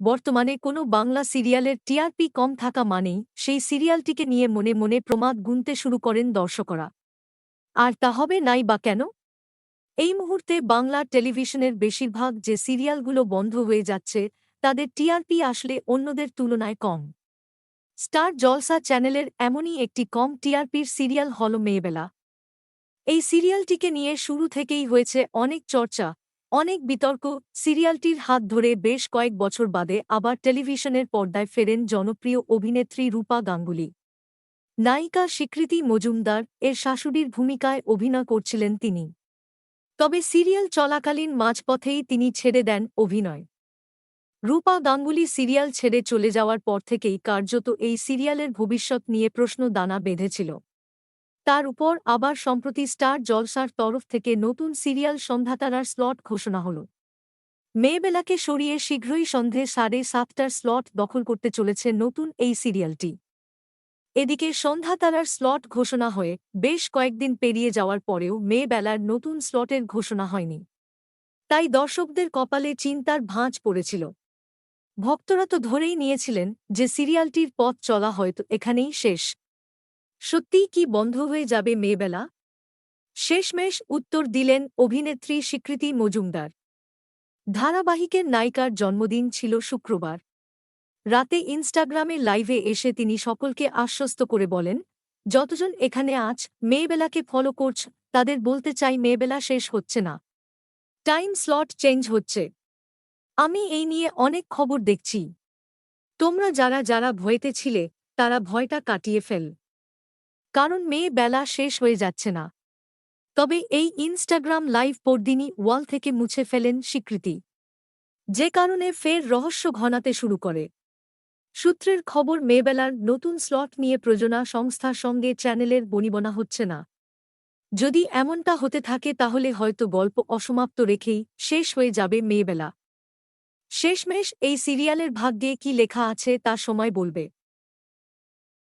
বর্তমানে কোনো বাংলা সিরিয়ালের টিআরপি কম থাকা মানেই সেই সিরিয়ালটিকে নিয়ে মনে মনে প্রমাদ গুনতে শুরু করেন দর্শকরা। আর তা হবে নাই বা কেন? এই মুহূর্তে বাংলা টেলিভিশনের বেশিরভাগ যে সিরিয়ালগুলো বন্ধ হয়ে যাচ্ছে, তাদের টিআরপি আসলে অন্যদের তুলনায় কম। স্টার জলসা চ্যানেলের এমনই একটি কম টিআরপির সিরিয়াল হল মেয়েবেলা। এই সিরিয়ালটিকে নিয়ে শুরু থেকেই হয়েছে অনেক চর্চা অনেক বিতর্ক, সিরিয়ালটির হাত ধরে বেশ কয়েক বছর বাদে আবার টেলিভিশনের পর্দায় ফেরেন জনপ্রিয় অভিনেত্রী রূপা গাঙ্গুলি। নায়িকা স্বীকৃতি মজুমদার, এর শাশুড়ির ভূমিকায় অভিনয় করছিলেন তিনি। তবে সিরিয়াল চলাকালীন মাঝপথেই তিনি ছেড়ে দেন অভিনয়। রূপা গাঙ্গুলি সিরিয়াল ছেড়ে চলে যাওয়ার পর থেকেই কার্যত এই সিরিয়ালের ভবিষ্যৎ নিয়ে প্রশ্ন দানা বেঁধেছিল। তার উপর আবার সম্প্রতি স্টার জলসার তরফ থেকে নতুন সিরিয়াল সন্ধ্যাতারার স্লট ঘোষণা হল। মেয়েবেলাকে সরিয়ে শীঘ্রই সন্ধে সাড়ে সাতটার স্লট দখল করতে চলেছে নতুন এই সিরিয়ালটি। এদিকে সন্ধ্যাতারার স্লট ঘোষণা হয়ে বেশ কয়েকদিন পেরিয়ে যাওয়ার পরেও মেয়েবেলার নতুন স্লটের ঘোষণা হয়নি। তাই দর্শকদের কপালে চিন্তার ভাঁজ পড়েছিল। ভক্তরা তো ধরেই নিয়েছিলেন যে সিরিয়ালটির পথ চলা হয়তো এখানেই শেষ। সত্যিই কি বন্ধ হয়ে যাবে মেয়েবেলা? শেষমেশ উত্তর দিলেন অভিনেত্রী স্বীকৃতি মজুমদার। ধারাবাহিকের নায়িকার জন্মদিন ছিল শুক্রবার। রাতে ইনস্টাগ্রামে লাইভে এসে তিনি সকলকে আশ্বস্ত করে বলেন, যতজন এখানে আজ মেয়েবেলাকে ফলো করছ, তাদের বলতে চাই মেয়েবেলা শেষ হচ্ছে না। টাইম স্লট চেঞ্জ হচ্ছে। আমি এই নিয়ে অনেক খবর দেখছি। তোমরা যারা যারা ভয়েতে ছিলে, তারা ভয়টা কাটিয়ে ফেল। কারণ মেয়ে বেলা শেষ হয়ে যাচ্ছে না। তবে এই ইনস্টাগ্রাম লাইভ পরদিনই ওয়াল থেকে মুছে ফেলেন স্বীকৃতি। যে কারণে ফের রহস্য ঘনাতে শুরু করে। সূত্রের খবর মেয়েবেলার নতুন স্লট নিয়ে প্রযোজনা সংস্থার সঙ্গে চ্যানেলের বনিবনা হচ্ছে না। যদি এমনটা হতে থাকে, তাহলে হয়তো গল্প অসমাপ্ত রেখেই শেষ হয়ে যাবে মেয়েবেলা শেষমেশ এই সিরিয়ালের ভাগ্যে কি লেখা আছে, তা সময় বলবে।